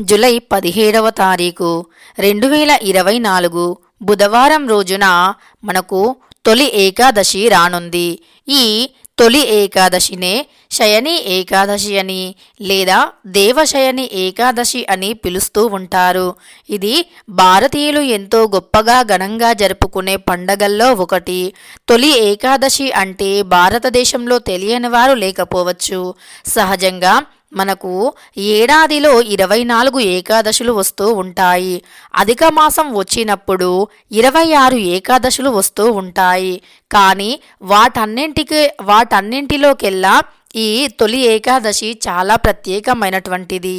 July పదిహేడవ తారీఖు రెండు వేల ఇరవై నాలుగు బుధవారం రోజున మనకు తొలి ఏకాదశి రానుంది. ఈ తొలి ఏకాదశినే శయని ఏకాదశి అని లేదా దేవశయని ఏకాదశి అని పిలుస్తూ ఉంటారు. ఇది భారతీయులు ఎంతో గొప్పగా ఘనంగా జరుపుకునే పండగల్లో ఒకటి. తొలి ఏకాదశి అంటే భారతదేశంలో తెలియని వారు లేకపోవచ్చు. సహజంగా మనకు ఏడాదిలో ఇరవై నాలుగు ఏకాదశులు వస్తూ ఉంటాయి. అధిక మాసం వచ్చినప్పుడు ఇరవై ఆరు ఏకాదశులు వస్తూ ఉంటాయి. కానీ వాటన్నింటికి వాటన్నింటిలోకెల్లా ఈ తొలి ఏకాదశి చాలా ప్రత్యేకమైనటువంటిది.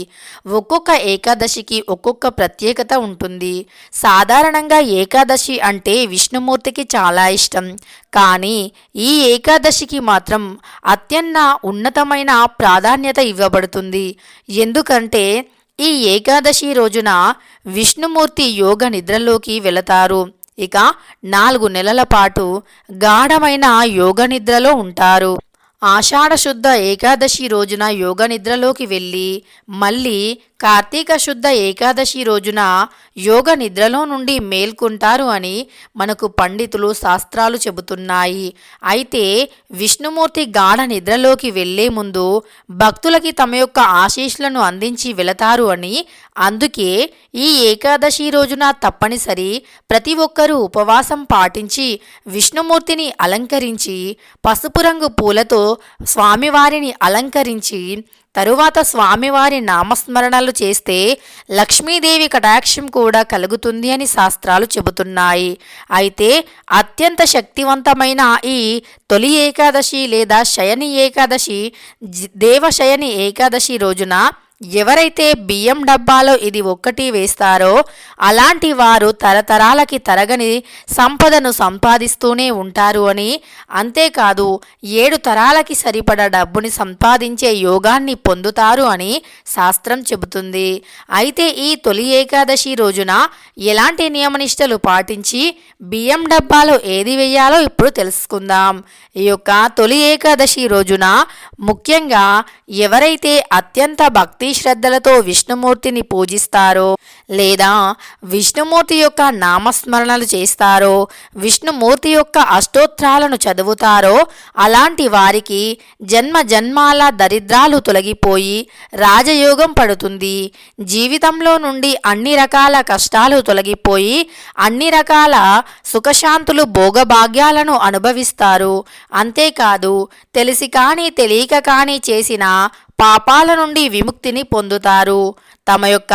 ఒక్కొక్క ఏకాదశికి ఒక్కొక్క ప్రత్యేకత ఉంటుంది. సాధారణంగా ఏకాదశి అంటే విష్ణుమూర్తికి చాలా ఇష్టం. కానీ ఈ ఏకాదశికి మాత్రం అత్యన్న ఉన్నతమైన ప్రాధాన్యత ఇవ్వబడుతుంది. ఎందుకంటే ఈ ఏకాదశి రోజున విష్ణుమూర్తి యోగ నిద్రలోకి వెళతారు. ఇక నాలుగు నెలల పాటు గాఢమైన యోగ నిద్రలో ఉంటారు. ఆషాఢశుద్ధ ఏకాదశి రోజున యోగ నిద్రలోకి వెళ్ళి మళ్ళీ కార్తీక శుద్ధ ఏకాదశి రోజున యోగ నిద్రలో నుండి మేల్కొంటారు అని మనకు పండితులు శాస్త్రాలు చెబుతున్నాయి. అయితే విష్ణుమూర్తి గాఢ నిద్రలోకి వెళ్ళే ముందు భక్తులకి తమ యొక్క ఆశీస్సులను అందించి వెళతారు అని అందుకే ఈ ఏకాదశి రోజున తప్పనిసరి ప్రతి ఒక్కరూ ఉపవాసం పాటించి విష్ణుమూర్తిని అలంకరించి పసుపు రంగు పూలతో స్వామివారిని అలంకరించి తరువాత స్వామివారి నామస్మరణలు చేస్తే లక్ష్మీదేవి కటాక్షం కూడా కలుగుతుంది అని శాస్త్రాలు చెబుతున్నాయి. అయితే అత్యంత శక్తివంతమైన ఈ తొలి ఏకాదశి లేదా శయని ఏకాదశి దేవశయని ఏకాదశి రోజున ఎవరైతే బియ్యం డబ్బాలో ఇది ఒక్కటి వేస్తారో అలాంటి వారు తరతరాలకి తరగని సంపదను సంపాదిస్తూనే ఉంటారు అని అంతేకాదు ఏడు తరాలకి సరిపడ డబ్బుని సంపాదించే యోగాన్ని పొందుతారు అని శాస్త్రం చెబుతుంది. అయితే ఈ తొలి ఏకాదశి రోజున ఎలాంటి నియమనిష్టలు పాటించి బియ్యం డబ్బాలో ఏది వేయాలో ఇప్పుడు తెలుసుకుందాం. ఈ యొక్క తొలి ఏకాదశి రోజున ముఖ్యంగా ఎవరైతే అత్యంత భక్తి శ్రద్ధలతో విష్ణుమూర్తిని పూజిస్తారో లేదా విష్ణుమూర్తి యొక్క నామస్మరణలు చేస్తారో విష్ణుమూర్తి యొక్క అష్టోత్రాలను చదువుతారో అలాంటి వారికి జన్మ జన్మాల దరిద్రాలు తొలగిపోయి రాజయోగం పడుతుంది. జీవితంలో నుండి అన్ని రకాల కష్టాలు తొలగిపోయి అన్ని రకాల సుఖశాంతులు భోగభాగ్యాలను అనుభవిస్తారు. అంతేకాదు తెలిసి కానీ తెలియక కానీ చేసిన పాపాల నుండి విముక్తిని పొందుతారు. తమ యొక్క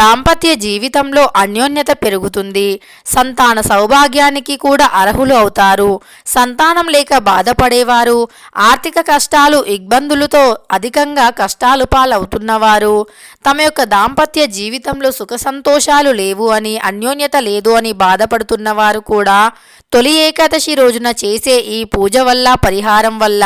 దాంపత్య జీవితంలో అన్యోన్యత పెరుగుతుంది. సంతాన సౌభాగ్యానికి కూడా అర్హులు అవుతారు. సంతానం లేక బాధపడేవారు ఆర్థిక కష్టాలు ఇబ్బందులతో అధికంగా కష్టాలు పాలవుతున్నవారు. తమ యొక్క దాంపత్య జీవితంలో సుఖ సంతోషాలు లేవు అని అన్యోన్యత లేదు అని బాధపడుతున్నవారు కూడా తొలి ఏకాదశి రోజున చేసే ఈ పూజ వల్ల పరిహారం వల్ల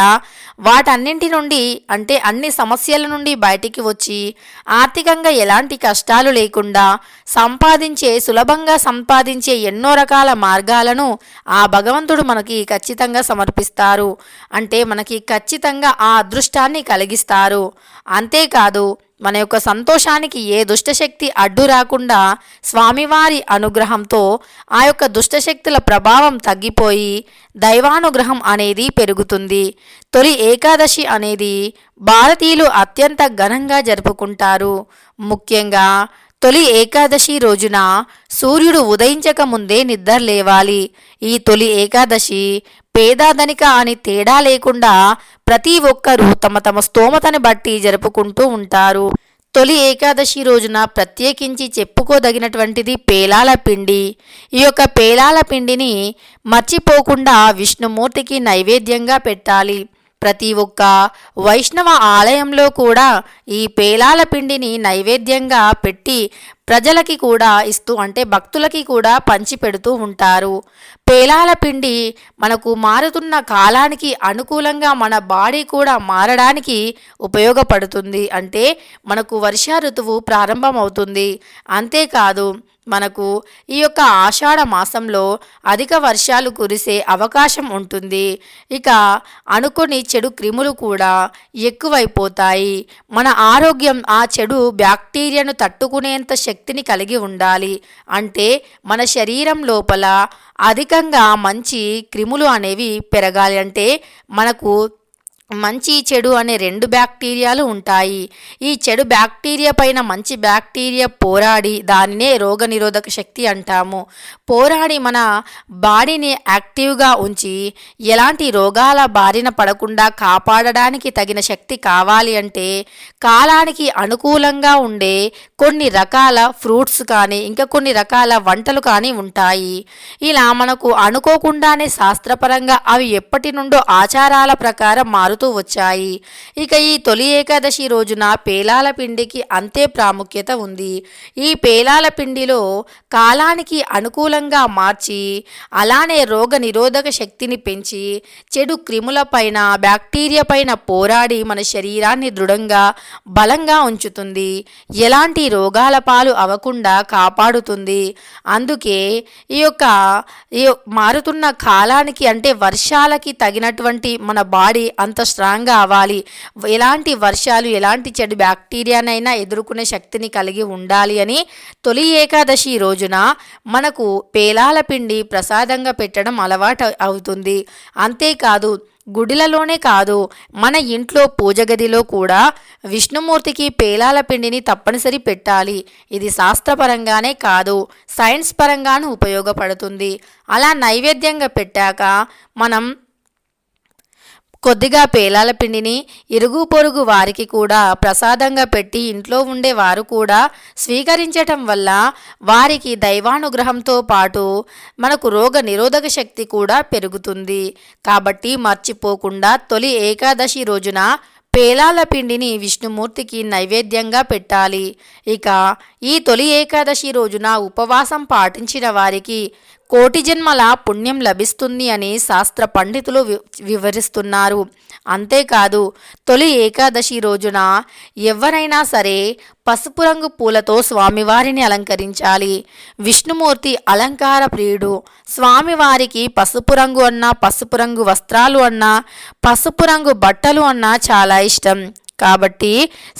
వాటన్నింటి నుండి అంటే అన్ని సమస్యల నుండి బయటికి వచ్చి ఆర్థికంగా ఎలాంటి కష్టాలు లేకుండా సంపాదించే సులభంగా సంపాదించే ఎన్నో రకాల మార్గాలను ఆ భగవంతుడు మనకి ఖచ్చితంగా సమర్పిస్తారు. అంటే మనకి ఖచ్చితంగా ఆ అదృష్టాన్ని కలిగిస్తారు. అంతేకాదు మన యొక్క సంతోషానికి ఏ దుష్టశక్తి అడ్డు రాకుండా స్వామివారి అనుగ్రహంతో ఆ యొక్క దుష్టశక్తుల ప్రభావం తగ్గిపోయి దైవానుగ్రహం అనేది పెరుగుతుంది. తొలి ఏకాదశి అనేది భారతీయులు అత్యంత ఘనంగా జరుపుకుంటారు. ముఖ్యంగా తొలి ఏకాదశి రోజున సూర్యుడు ఉదయించక ముందే నిద్ర లేవాలి. ఈ తొలి ఏకాదశి పేదాధనిక అని తేడా లేకుండా ప్రతి ఒక్కరూ తమ తమ స్తోమతని బట్టి జరుపుకుంటూ ఉంటారు. తొలి ఏకాదశి రోజున ప్రత్యేకించి చెప్పుకోదగినటువంటిది పేలాల పిండి. ఈ యొక్క పేలాల పిండిని మర్చిపోకుండా విష్ణుమూర్తికి నైవేద్యంగా పెట్టాలి. ప్రతి ఒక్క వైష్ణవ ఆలయంలో కూడా ఈ పేలాల పిండిని నైవేద్యంగా పెట్టి ప్రజలకి కూడా ఇస్తూ అంటే భక్తులకి కూడా పంచి పెడుతూ ఉంటారు. పేలాల పిండి మనకు మారుతున్న కాలానికి అనుకూలంగా మన బాడీ కూడా మారడానికి ఉపయోగపడుతుంది. అంటే మనకు వర్ష ఋతువు ప్రారంభమవుతుంది. అంతేకాదు మనకు ఈ యొక్క ఆషాఢ మాసంలో అధిక వర్షాలు కురిసే అవకాశం ఉంటుంది. ఇక అనుకుని చెడు క్రిములు కూడా ఎక్కువైపోతాయి. మన ఆరోగ్యం ఆ చెడు బ్యాక్టీరియాను తట్టుకునేంత శక్తిని కలిగి ఉండాలి. అంటే మన శరీరం లోపల అధికంగా మంచి క్రిములు అనేవి పెరగాలి. అంటే మనకు మంచి చెడు అనే రెండు బ్యాక్టీరియాలు ఉంటాయి. ఈ చెడు బ్యాక్టీరియా పైన మంచి బ్యాక్టీరియా పోరాడి దానినే రోగనిరోధక శక్తి అంటాము. పోరాడి మన బాడీని యాక్టివ్గా ఉంచి ఎలాంటి రోగాల బారిన పడకుండా కాపాడడానికి తగిన శక్తి కావాలి అంటే కాలానికి అనుకూలంగా ఉండే కొన్ని రకాల ఫ్రూట్స్ కానీ ఇంకా కొన్ని రకాల వంటలు కానీ ఉంటాయి. ఇలా మనకు అనుకోకుండానే శాస్త్రపరంగా అవి ఎప్పటి నుండో ఆచారాల ప్రకారం మారుతూ వచ్చాయి. ఇక ఈ తొలి ఏకాదశి రోజున పేలాల పిండికి అంతే ప్రాముఖ్యత ఉంది. ఈ పేలాల పిండిలో కాలానికి అనుకూలంగా మార్చి అలానే రోగ నిరోధక శక్తిని పెంచి చెడు క్రిముల పైన బ్యాక్టీరియా పైన పోరాడి మన శరీరాన్ని దృఢంగా బలంగా ఉంచుతుంది. ఎలాంటి రోగాల పాలు అవ్వకుండా కాపాడుతుంది. అందుకే ఈ యొక్క ఈ మారుతున్న కాలానికి అంటే వర్షాలకి తగినటువంటి మన బాడీ అంత స్ట్రాంగ్గా అవ్వాలి. ఎలాంటి వర్షాలు ఎలాంటి చెడు బ్యాక్టీరియానైనా ఎదుర్కొనే శక్తిని కలిగి ఉండాలి అని తొలి ఏకాదశి రోజున మనకు పేలాల పిండి ప్రసాదంగా పెట్టడం అలవాటు అవుతుంది. అంతేకాదు గుడిలలోనే కాదు మన ఇంట్లో పూజ గదిలో కూడా విష్ణుమూర్తికి పేలాల పిండిని తప్పనిసరి పెట్టాలి. ఇది శాస్త్రపరంగానే కాదు సైన్స్ పరంగాను ఉపయోగపడుతుంది. అలా నైవేద్యంగా పెట్టాక మనం కొద్దిగా పేలాల పిండిని ఇరుగు పొరుగు వారికి కూడా ప్రసాదంగా పెట్టి ఇంట్లో ఉండే వారు కూడా స్వీకరించటం వల్ల వారికి దైవానుగ్రహంతో పాటు మనకు రోగ నిరోధక శక్తి కూడా పెరుగుతుంది. కాబట్టి మర్చిపోకుండా తొలి ఏకాదశి రోజున పేలాల పిండిని విష్ణుమూర్తికి నైవేద్యంగా పెట్టాలి. ఇక ఈ తొలి ఏకాదశి రోజున ఉపవాసం పాటించిన వారికి కోటి జన్మల పుణ్యం లభిస్తుంది అని శాస్త్ర పండితులు వి- వివరిస్తున్నారు. అంతేకాదు తొలి ఏకాదశి రోజున ఎవరైనా సరే పసుపు రంగు పూలతో స్వామివారిని అలంకరించాలి. విష్ణుమూర్తి అలంకార ప్రియుడు స్వామివారికి పసుపు రంగు అన్నా పసుపు రంగు వస్త్రాలు అన్నా పసుపు రంగు బట్టలు అన్నా చాలా ఇష్టం. కాబట్టి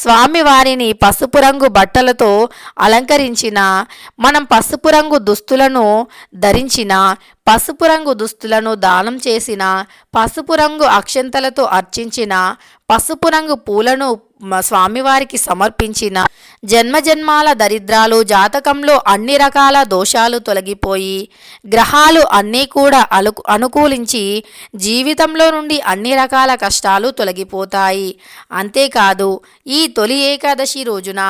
స్వామివారిని పసుపు రంగు బట్టలతో అలంకరించిన మనం పసుపు రంగు దుస్తులను ధరించిన పసుపు రంగు దుస్తులను దానం చేసిన పసుపు రంగు అక్షంతలతో అర్చించిన పసుపు రంగు పూలను స్వామివారికి సమర్పించిన జన్మజన్మాల దరిద్రాలు జాతకంలో అన్ని రకాల దోషాలు తొలగిపోయి గ్రహాలు అన్నీ కూడా అలు అనుకూలించి జీవితంలో నుండి అన్ని రకాల కష్టాలు తొలగిపోతాయి. అంతేకాదు ఈ తొలి ఏకాదశి రోజున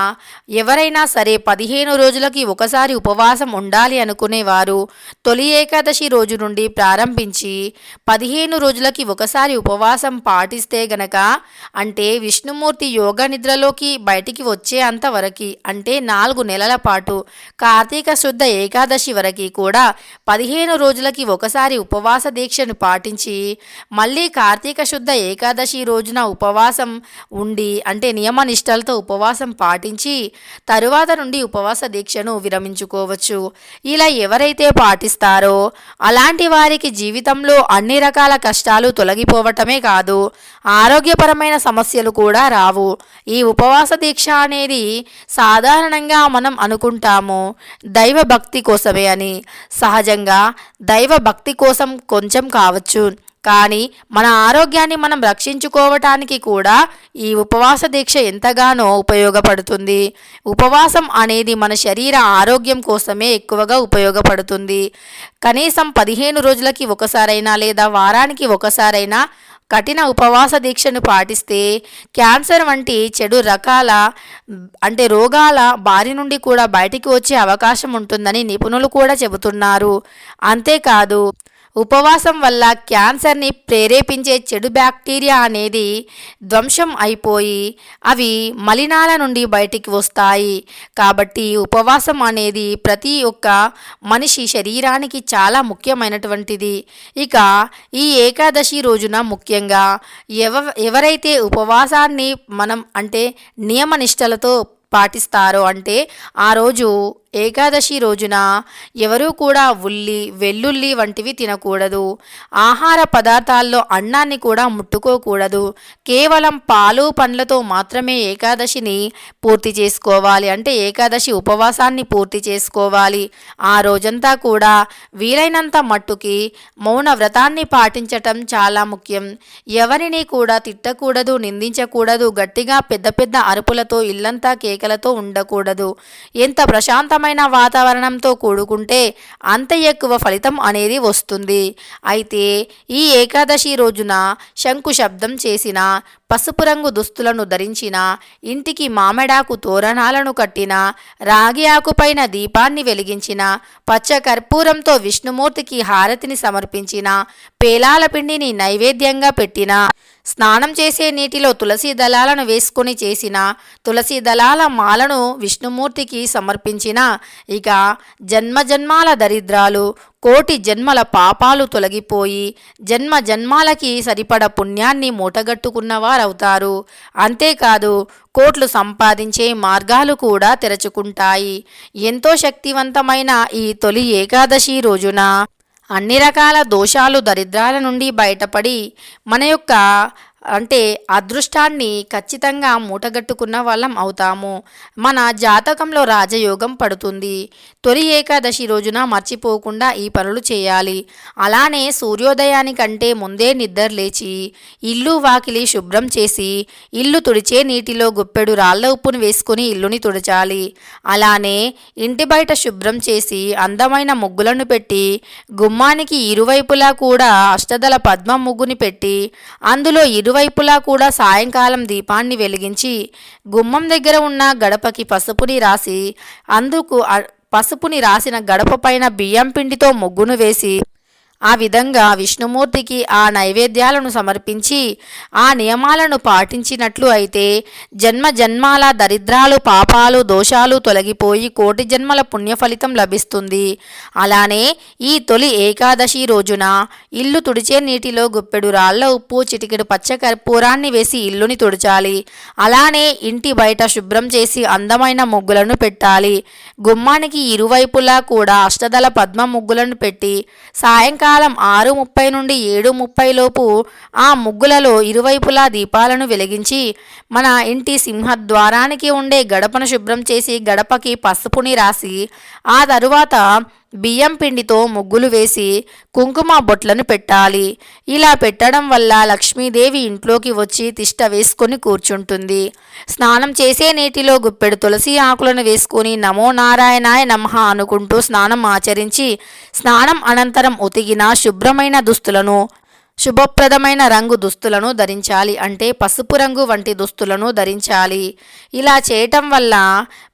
ఎవరైనా సరే పదిహేను రోజులకి ఒకసారి ఉపవాసం ఉండాలి అనుకునేవారు తొలి ఏకాదశి రోజు నుండి ప్రారంభించి పదిహేను రోజులకి ఒకసారి ఉపవాసం పాటిస్తే గనక అంటే విష్ణుమూర్తి యోగ నిద్రలోకి బయటికి వచ్చే అంతవరకు అంటే నాలుగు నెలల పాటు కార్తీక శుద్ధ ఏకాదశి వరకు కూడా పదిహేను రోజులకి ఒకసారి ఉపవాస దీక్షను పాటించి మళ్ళీ కార్తీక శుద్ధ ఏకాదశి రోజున ఉపవాసం ఉండి అంటే నియమ నిష్టలతో ఉపవాసం పాటించి తరువాత నుండి ఉపవాస దీక్షను విరమించుకోవచ్చు. ఇలా ఎవరైతే పాటిస్తారో అలాంటి వారికి జీవితంలో అన్ని రకాల కష్టాలు తొలగిపోవటమే కాదు ఆరోగ్యపరమైన సమస్యలు కూడా రావు. ఈ ఉపవాస దీక్ష అనేది సాధారణంగా మనం అనుకుంటాము దైవ భక్తి కోసమే అని. సహజంగా దైవ భక్తి కోసం కొంచెం కావచ్చు. కానీ మన ఆరోగ్యాన్ని మనం రక్షించుకోవటానికి కూడా ఈ ఉపవాస దీక్ష ఎంతగానో ఉపయోగపడుతుంది. ఉపవాసం అనేది మన శరీర ఆరోగ్యం కోసమే ఎక్కువగా ఉపయోగపడుతుంది. కనీసం పదిహేను రోజులకి ఒకసారైనా లేదా వారానికి ఒకసారైనా కఠిన ఉపవాస దీక్షను పాటిస్తే క్యాన్సర్ వంటి చెడు రకాల అంటే రోగాల బారి నుండి కూడా బయటికి వచ్చే అవకాశం ఉంటుందని నిపుణులు కూడా చెబుతున్నారు. అంతేకాదు ఉపవాసం వల్ల క్యాన్సర్ని ప్రేరేపించే చెడు బ్యాక్టీరియా అనేది ధ్వంసం అయిపోయి అవి మలినాల నుండి బయటికి వస్తాయి. కాబట్టి ఉపవాసం అనేది ప్రతి ఒక్క మనిషి శరీరానికి చాలా ముఖ్యమైనటువంటిది. ఇక ఈ ఏకాదశి రోజున ముఖ్యంగా ఎవ ఎవరైతే ఉపవాసాన్ని మనం అంటే నియమనిష్టలతో పాటిస్తారో అంటే ఆ రోజు ఏకాదశి రోజున ఎవరూ కూడా ఉల్లి వెల్లుల్లి వంటివి తినకూడదు. ఆహార పదార్థాల్లో అన్నాన్ని కూడా ముట్టుకోకూడదు. కేవలం పాలు పండ్లతో మాత్రమే ఏకాదశిని పూర్తి చేసుకోవాలి. అంటే ఏకాదశి ఉపవాసాన్ని పూర్తి చేసుకోవాలి. ఆ రోజంతా కూడా వీలైనంత మట్టుకి మౌన వ్రతాన్ని పాటించటం చాలా ముఖ్యం. ఎవరిని కూడా తిట్టకూడదు నిందించకూడదు గట్టిగా పెద్ద పెద్ద అరుపులతో ఇల్లంతా కేకలతో ఉండకూడదు. ఎంత అనుకూలమైన వాతావరణంతో కూడుకుంటే అంత ఎక్కువ ఫలితం అనేది వస్తుంది. అయితే ఈ ఏకాదశి రోజున శంకు శబ్దం చేసిన పసుపు రంగు దుస్తులను ధరించిన ఇంటికి మామిడాకు తోరణాలను కట్టిన రాగి ఆకుపైన దీపాన్ని వెలిగించిన పచ్చ కర్పూరంతో విష్ణుమూర్తికి హారతిని సమర్పించిన పేలాల పిండిని నైవేద్యంగా పెట్టిన స్నానం చేసే నీటిలో తులసి దళాలను వేసుకొని చేసిన తులసి దళాల మాలను విష్ణుమూర్తికి సమర్పించిన ఇక జన్మజన్మాల దరిద్రాలు కోటి జన్మల పాపాలు తొలగిపోయి జన్మ జన్మాలకి సరిపడ పుణ్యాన్ని మూటగట్టుకున్నవారవుతారు. అంతేకాదు కోట్లు సంపాదించే మార్గాలు కూడా తెరచుకుంటాయి. ఎంతో శక్తివంతమైన ఈ తొలి ఏకాదశి రోజున అన్ని రకాల దోషాలు దరిద్రాల నుండి బయటపడి మన యొక్క అంటే అదృష్టాన్ని ఖచ్చితంగా మూటగట్టుకున్న వాళ్ళం అవుతాము. మన జాతకంలో రాజయోగం పడుతుంది. తొలి ఏకాదశి రోజున మర్చిపోకుండా ఈ పనులు చేయాలి. అలానే సూర్యోదయానికంటే ముందే నిద్ర లేచి ఇల్లు వాకిలి శుభ్రం చేసి ఇల్లు తుడిచే నీటిలో గుప్పెడు రాళ్ళ ఉప్పును వేసుకుని ఇల్లుని తుడచాలి. అలానే ఇంటి బయట శుభ్రం చేసి అందమైన ముగ్గులను పెట్టి గుమ్మానికి ఇరువైపులా కూడా అష్టదల పద్మ ముగ్గుని పెట్టి అందులో ఇరు ఇరువైపులా కూడా సాయంకాలం దీపాన్ని వెలిగించి గుమ్మం దగ్గర ఉన్న గడపకి పసుపుని రాసి అందుకు అ- పసుపుని రాసిన గడప పైన బియ్యం పిండితో ముగ్గును వేసి ఆ విధంగా విష్ణుమూర్తికి ఆ నైవేద్యాలను సమర్పించి ఆ నియమాలను పాటించినట్లు అయితే జన్మ జన్మాల దరిద్రాలు పాపాలు దోషాలు తొలగిపోయి కోటి జన్మల పుణ్య ఫలితం లభిస్తుంది. అలానే ఈ తొలి ఏకాదశి రోజున ఇల్లు తుడిచే నీటిలో గుప్పెడు రాళ్ళ ఉప్పు చిటికెడు పచ్చ కర్పూరాన్ని వేసి ఇల్లుని తుడచాలి. అలానే ఇంటి బయట శుభ్రం చేసి అందమైన ముగ్గులను పెట్టాలి. గుమ్మానికి ఇరువైపులా కూడా అష్టదల పద్మ ముగ్గులను పెట్టి సాయంకాలం ఆరు ముప్పై నుండి ఏడు ముప్పై లోపు ఆ ముగ్గులలో ఇరువైపులా దీపాలను వెలిగించి మన ఇంటి సింహద్వారానికి ఉండే గడపను శుభ్రం చేసి గడపకి పసుపుని రాసి ఆ తరువాత బియ్యం పిండితో ముగ్గులు వేసి కుంకుమ బొట్లను పెట్టాలి. ఇలా పెట్టడం వల్ల లక్ష్మీదేవి ఇంట్లోకి వచ్చి తిష్ట వేసుకొని కూర్చుంటుంది. స్నానం చేసే నీటిలో గుప్పెడు తులసి ఆకులను వేసుకొని నమో నారాయణాయ నమః అనుకుంటూ స్నానం ఆచరించి స్నానం అనంతరం ఉతిగిన శుభ్రమైన దుస్తులను శుభప్రదమైన రంగు దుస్తులను ధరించాలి అంటే పసుపు రంగు వంటి దుస్తులను ధరించాలి. ఇలా చేయటం వల్ల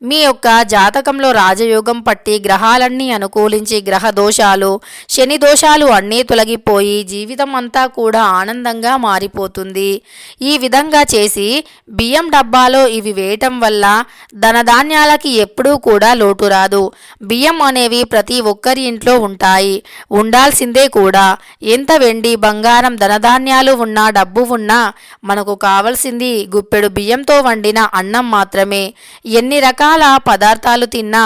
మీ యొక్క జాతకంలో రాజయోగం పట్టి గ్రహాలన్నీ అనుకూలించి గ్రహ దోషాలు శని దోషాలు అన్నీ తొలగిపోయి జీవితం అంతా కూడా ఆనందంగా మారిపోతుంది. ఈ విధంగా చేసి బియ్యం డబ్బాలో ఇవి వేయటం వల్ల ధనధాన్యాలకి ఎప్పుడూ కూడా లోటు రాదు. బియ్యం అనేవి ప్రతి ఒక్కరి ఇంట్లో ఉంటాయి. ఉండాల్సిందే కూడా. ఎంత వెండి బంగారు బంగారం ధనధాన్యాలు ఉన్నా డబ్బు ఉన్నా మనకు కావలసింది గుప్పెడు బియ్యంతో వండిన అన్నం మాత్రమే. ఎన్ని రకాల పదార్థాలు తిన్నా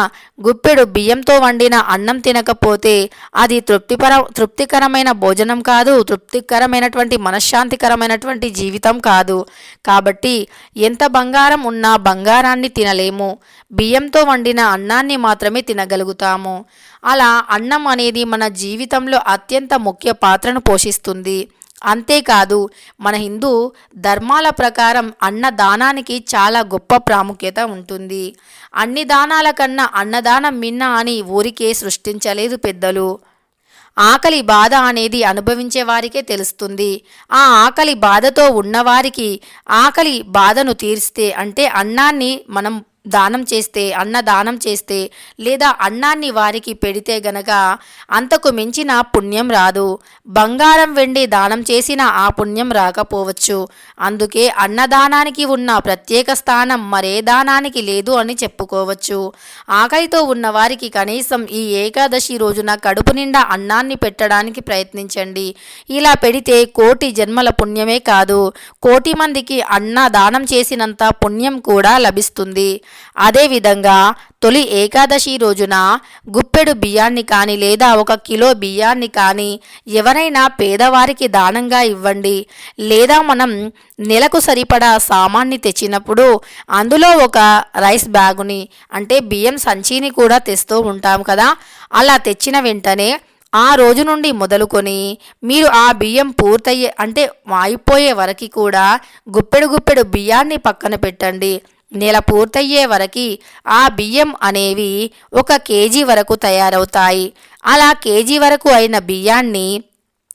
గుప్పెడు బియ్యంతో వండిన అన్నం తినకపోతే అది తృప్తిపర తృప్తికరమైన భోజనం కాదు తృప్తికరమైనటువంటి మనశ్శాంతికరమైనటువంటి జీవితం కాదు. కాబట్టి ఎంత బంగారం ఉన్నా బంగారాన్ని తినలేము. బియ్యంతో వండిన అన్నాన్ని మాత్రమే తినగలుగుతాము. అలా అన్నం అనేది మన జీవితంలో అత్యంత ముఖ్య పాత్రను పోషిస్తుంది. అంతేకాదు మన హిందూ ధర్మాల ప్రకారం అన్నదానానికి చాలా గొప్ప ప్రాముఖ్యత ఉంటుంది. అన్ని దానాల కన్నా అన్నదానం మిన్న అని ఊరికే సృష్టించలేదు పెద్దలు. ఆకలి బాధ అనేది అనుభవించే వారికే తెలుస్తుంది. ఆ ఆకలి బాధతో ఉన్నవారికి ఆకలి బాధను తీరిస్తే అంటే అన్నాన్ని మనం దానం చేస్తే అన్న దానం చేస్తే లేదా అన్నాన్ని వారికి పెడితే గనక అంతకు మించిన పుణ్యం రాదు. బంగారం వెండి దానం చేసిన ఆ పుణ్యం రాకపోవచ్చు. అందుకే అన్నదానానికి ఉన్న ప్రత్యేక స్థానం మరే దానానికి లేదు అని చెప్పుకోవచ్చు. ఆకలితో ఉన్న వారికి కనీసం ఈ ఏకాదశి రోజున కడుపు నిండా అన్నాన్ని పెట్టడానికి ప్రయత్నించండి. ఇలా పెడితే కోటి జన్మల పుణ్యమే కాదు. కోటి మందికి అన్న దానం చేసినంత పుణ్యం కూడా లభిస్తుంది. అదేవిధంగా తొలి ఏకాదశి రోజున గుప్పెడు బియ్యాన్ని కానీ లేదా ఒక కిలో బియ్యాన్ని కానీ ఎవరైనా పేదవారికి దానంగా ఇవ్వండి. లేదా మనం నెలకు సరిపడా సామాన్ని తెచ్చినప్పుడు అందులో ఒక రైస్ బ్యాగుని అంటే బియ్యం సంచిని కూడా తెస్తూ ఉంటాం కదా. అలా తెచ్చిన వెంటనే ఆ రోజు నుండి మొదలుకొని మీరు ఆ బియ్యం పూర్తయ్యే అంటే అయిపోయే వరకు కూడా గుప్పెడు గుప్పెడు బియ్యాన్ని పక్కన పెట్టండి. నెల పూర్తయ్యే వరకు ఆ బియ్యం అనేవి ఒక కేజీ వరకు తయారవుతాయి. అలా కేజీ వరకు అయిన బియ్యాన్ని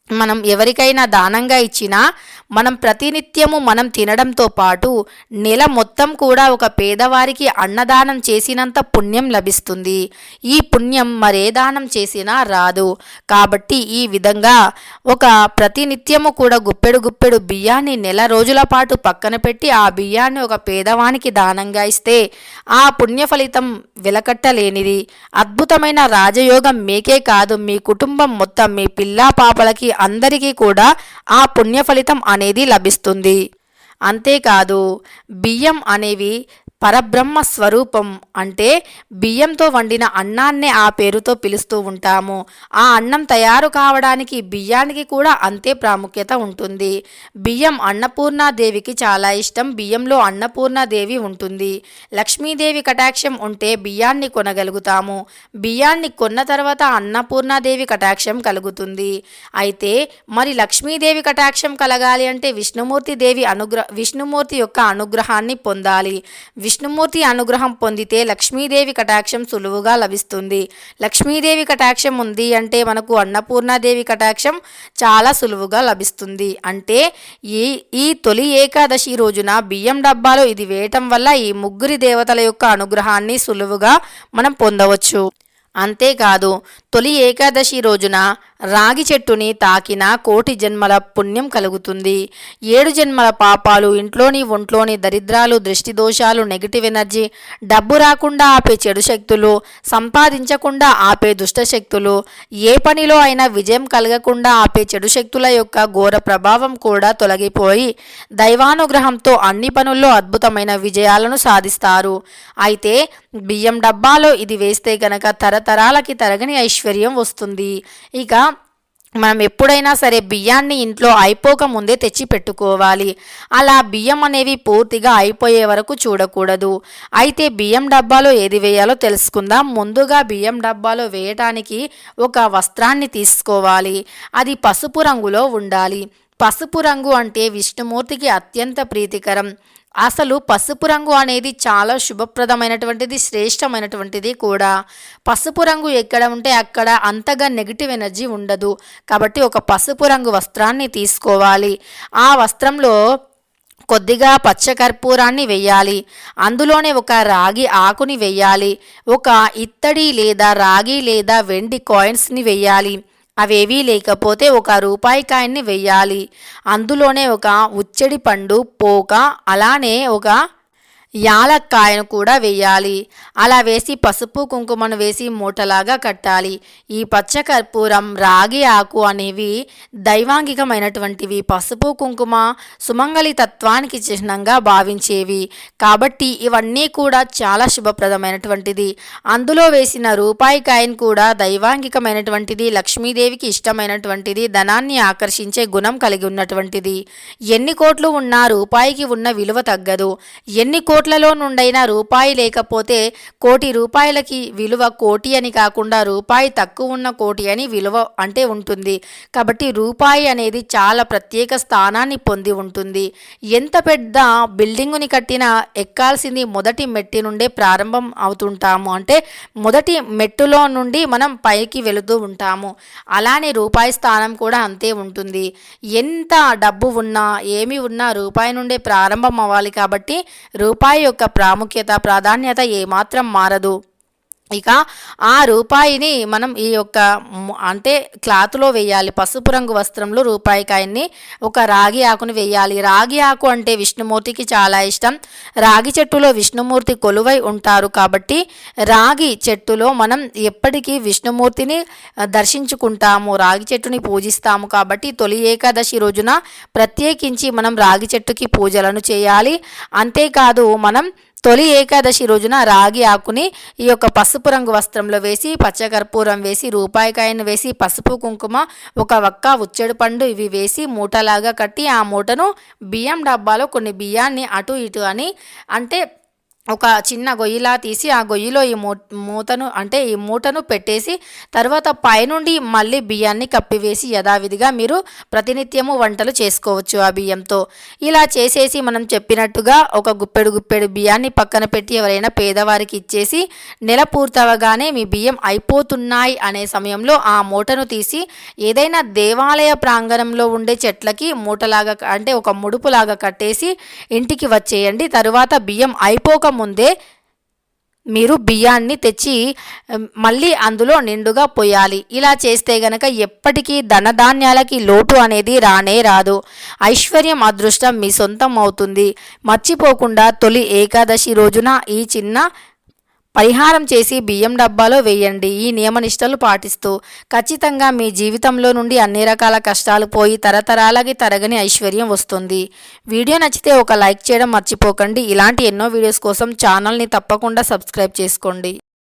మనం ఎవరికైనా దానంగా ఇచ్చినా మనం ప్రతినిత్యము మనం తినడంతో పాటు నెల మొత్తం కూడా ఒక పేదవారికి అన్నదానం చేసినంత పుణ్యం లభిస్తుంది. ఈ పుణ్యం మరే దానం చేసినా రాదు. కాబట్టి ఈ విధంగా ఒక ప్రతినిత్యము కూడా గుప్పెడు గుప్పెడు బియ్యాన్ని నెల రోజుల పాటు పక్కన పెట్టి ఆ బియ్యాన్ని ఒక పేదవానికి దానంగా ఇస్తే ఆ పుణ్య ఫలితం వెలకట్టలేనిది. అద్భుతమైన రాజయోగం మీకే కాదు. మీ కుటుంబం మొత్తం మీ పిల్లా పాపలకి అందరికీ కూడా ఆ పుణ్య ఫలితం అనేది లభిస్తుంది. అంతేకాదు బియ్యం అనేవి పరబ్రహ్మ స్వరూపం అంటే బియ్యంతో వండిన అన్నాన్నే ఆ పేరుతో పిలుస్తూ ఉంటాము. ఆ అన్నం తయారు కావడానికి బియ్యానికి కూడా అంతే ప్రాముఖ్యత ఉంటుంది. బియ్యం అన్నపూర్ణాదేవికి చాలా ఇష్టం. బియ్యంలో అన్నపూర్ణాదేవి ఉంటుంది. లక్ష్మీదేవి కటాక్షం ఉంటే బియ్యాన్ని కొనగలుగుతాము. బియ్యాన్ని కొన్న తర్వాత అన్నపూర్ణాదేవి కటాక్షం కలుగుతుంది. అయితే మరి లక్ష్మీదేవి కటాక్షం కలగాలి అంటే విష్ణుమూర్తి దేవి అనుగ్రహ విష్ణుమూర్తి యొక్క అనుగ్రహాన్ని పొందాలి. విష్ణుమూర్తి అనుగ్రహం పొందితే లక్ష్మీదేవి కటాక్షం సులువుగా లభిస్తుంది. లక్ష్మీదేవి కటాక్షం ఉంది అంటే మనకు అన్నపూర్ణాదేవి కటాక్షం చాలా సులువుగా లభిస్తుంది. అంటే ఈ ఈ తొలి ఏకాదశి రోజున బియ్యం డబ్బాలో ఇది వేయటం వల్ల ఈ ముగ్గురి దేవతల యొక్క అనుగ్రహాన్ని సులువుగా మనం పొందవచ్చు. అంతేకాదు తొలి ఏకాదశి రోజున రాగి చెట్టుని తాకిన కోటి జన్మల పుణ్యం కలుగుతుంది. ఏడు జన్మల పాపాలు ఇంట్లోని ఒంట్లోని దరిద్రాలు దృష్టి దోషాలు నెగిటివ్ ఎనర్జీ డబ్బు రాకుండా ఆపే చెడు శక్తులు సంపాదించకుండా ఆపే దుష్ట శక్తులు ఏ పనిలో అయినా విజయం కలగకుండా ఆపే చెడు శక్తుల యొక్క ఘోర ప్రభావం కూడా తొలగిపోయి దైవానుగ్రహంతో అన్ని పనుల్లో అద్భుతమైన విజయాలను సాధిస్తారు. అయితే బియ్యం డబ్బాలో ఇది వేస్తే గనక తరతరాలకి తరగని ఐశ్వర్యం వస్తుంది. ఇక మనం ఎప్పుడైనా సరే బియ్యాన్ని ఇంట్లో అయిపోక ముందే తెచ్చి పెట్టుకోవాలి అలా బియ్యం అనేవి పూర్తిగా అయిపోయే వరకు చూడకూడదు. అయితే బియ్యం డబ్బాలో ఏది వేయాలో తెలుసుకుందాం. ముందుగా బియ్యం డబ్బాలో వేయటానికి ఒక వస్త్రాన్ని తీసుకోవాలి. అది పసుపు రంగులో ఉండాలి. పసుపు రంగు అంటే విష్ణుమూర్తికి అత్యంత ప్రీతికరం. అసలు పసుపు రంగు అనేది చాలా శుభప్రదమైనటువంటిది శ్రేష్టమైనటువంటిది కూడా. పసుపు రంగు ఎక్కడ ఉంటే అక్కడ అంతగా నెగిటివ్ ఎనర్జీ ఉండదు. కాబట్టి ఒక పసుపు రంగు వస్త్రాన్ని తీసుకోవాలి. ఆ వస్త్రంలో కొద్దిగా పచ్చకర్పూరాన్ని వెయ్యాలి అందులోనే ఒక రాగి ఆకుని వెయ్యాలి ఒక ఇత్తడి లేదా రాగి లేదా వెండి కాయిన్స్ని వెయ్యాలి అవేవీ లేకపోతే ఒక రూపాయి కాయన్ని వెయ్యాలి. అందులోనే ఒక ఉచ్చడి పండు పోక అలానే ఒక యాలక్కాయను కూడా వేయాలి. అలా వేసి పసుపు కుంకుమను వేసి మూటలాగా కట్టాలి. ఈ పచ్చకర్పూరం రాగి ఆకు అనేవి దైవాంగికమైనటువంటివి. పసుపు కుంకుమ సుమంగళి తత్వానికి చిహ్నంగా భావించేవి. కాబట్టి ఇవన్నీ కూడా చాలా శుభప్రదమైనటువంటిది. అందులో వేసిన రూపాయి కాయను కూడా దైవాంగికమైనటువంటిది. లక్ష్మీదేవికి ఇష్టమైనటువంటిది. ధనాన్ని ఆకర్షించే గుణం కలిగి ఉన్నటువంటిది. ఎన్ని కోట్లు ఉన్నా రూపాయికి ఉన్న విలువ తగ్గదు. ఎన్ని కోట్లు కోట్లలో నుండైనా రూపాయి లేకపోతే కోటి రూపాయలకి విలువ కోటి అని కాకుండా రూపాయి తక్కువ ఉన్న కోటి అని విలువ అంటే ఉంటుంది. కాబట్టి రూపాయి అనేది చాలా ప్రత్యేక స్థానాన్ని పొంది ఉంటుంది. ఎంత పెద్ద బిల్డింగుని కట్టినా ఎక్కాల్సింది మొదటి మెట్టి నుండే ప్రారంభం అవుతుంటాము. అంటే మొదటి మెట్టులో నుండి మనం పైకి వెళుతూ ఉంటాము. అలానే రూపాయి స్థానం కూడా అంతే ఉంటుంది. ఎంత డబ్బు ఉన్నా ఏమి ఉన్నా రూపాయి నుండే ప్రారంభం అవ్వాలి కాబట్టి రూపాయి యొక్క ప్రాముఖ్యత ప్రాధాన్యత ఏమాత్రం మారదు. ఇక ఆ రూపాయిని మనం ఈ యొక్క అంటే క్లాత్లో వేయాలి. పసుపు రంగు వస్త్రంలో రూపాయి కాయన్ని ఒక రాగి ఆకుని వేయాలి. రాగి ఆకు అంటే విష్ణుమూర్తికి చాలా ఇష్టం. రాగి చెట్టులో విష్ణుమూర్తి కొలువై ఉంటారు కాబట్టి రాగి చెట్టులో మనం ఎప్పటికీ విష్ణుమూర్తిని దర్శించుకుంటాము. రాగి చెట్టుని పూజిస్తాము కాబట్టి తొలి ఏకాదశి రోజున ప్రత్యేకించి మనం రాగి చెట్టుకి పూజలను చేయాలి. అంతేకాదు మనం తొలి ఏకాదశి రోజున రాగి ఆకుని ఈ యొక్క పసుపు రంగు వస్త్రంలో వేసి పచ్చకర్పూరం వేసి రూపాయికాయను వేసి పసుపు కుంకుమ ఒక వక్క ఉచ్చెడు పండు ఇవి వేసి మూటలాగా కట్టి ఆ మూటను బియ్యం డబ్బాలో కొన్ని బియ్యాన్ని అటు ఇటు అని అంటే ఒక చిన్న గొయ్యిలా తీసి ఆ గొయ్యిలో ఈ మూ మూతను అంటే ఈ మూటను పెట్టేసి తర్వాత పైనుండి మళ్ళీ బియ్యాన్ని కప్పివేసి యథావిధిగా మీరు ప్రతినిత్యము వంటలు చేసుకోవచ్చు ఆ బియ్యంతో. ఇలా చేసేసి మనం చెప్పినట్టుగా ఒక గుప్పెడు గుప్పెడు బియ్యాన్ని పక్కన పెట్టి ఎవరైనా పేదవారికి ఇచ్చేసి నెల పూర్తవగానే మీ బియ్యం అయిపోతున్నాయి అనే సమయంలో ఆ మూటను తీసి ఏదైనా దేవాలయ ప్రాంగణంలో ఉండే చెట్లకి మూటలాగా అంటే ఒక ముడుపులాగా కట్టేసి ఇంటికి వచ్చేయండి. తరువాత బియ్యం అయిపోక ముందే మీరు బియ్యాన్ని తెచ్చి మళ్ళీ అందులో నిండుగా పోయాలి. ఇలా చేస్తే గనక ఎప్పటికీ ధనధాన్యాలకి లోటు అనేది రానే రాదు. ఐశ్వర్యం అదృష్టం మీ సొంతం అవుతుంది. మర్చిపోకుండా తొలి ఏకాదశి రోజున ఈ చిన్న పరిహారం చేసి బియ్యం డబ్బాలో వేయండి. ఈ నియమనిష్టలు పాటిస్తూ ఖచ్చితంగా మీ జీవితంలో నుండి అన్ని రకాల కష్టాలు పోయి తరతరాలకి తరగని ఐశ్వర్యం వస్తుంది. వీడియో నచ్చితే ఒక లైక్ చేయడం మర్చిపోకండి. ఇలాంటి ఎన్నో వీడియోస్ కోసం ఛానల్ని తప్పకుండా సబ్స్క్రైబ్ చేసుకోండి.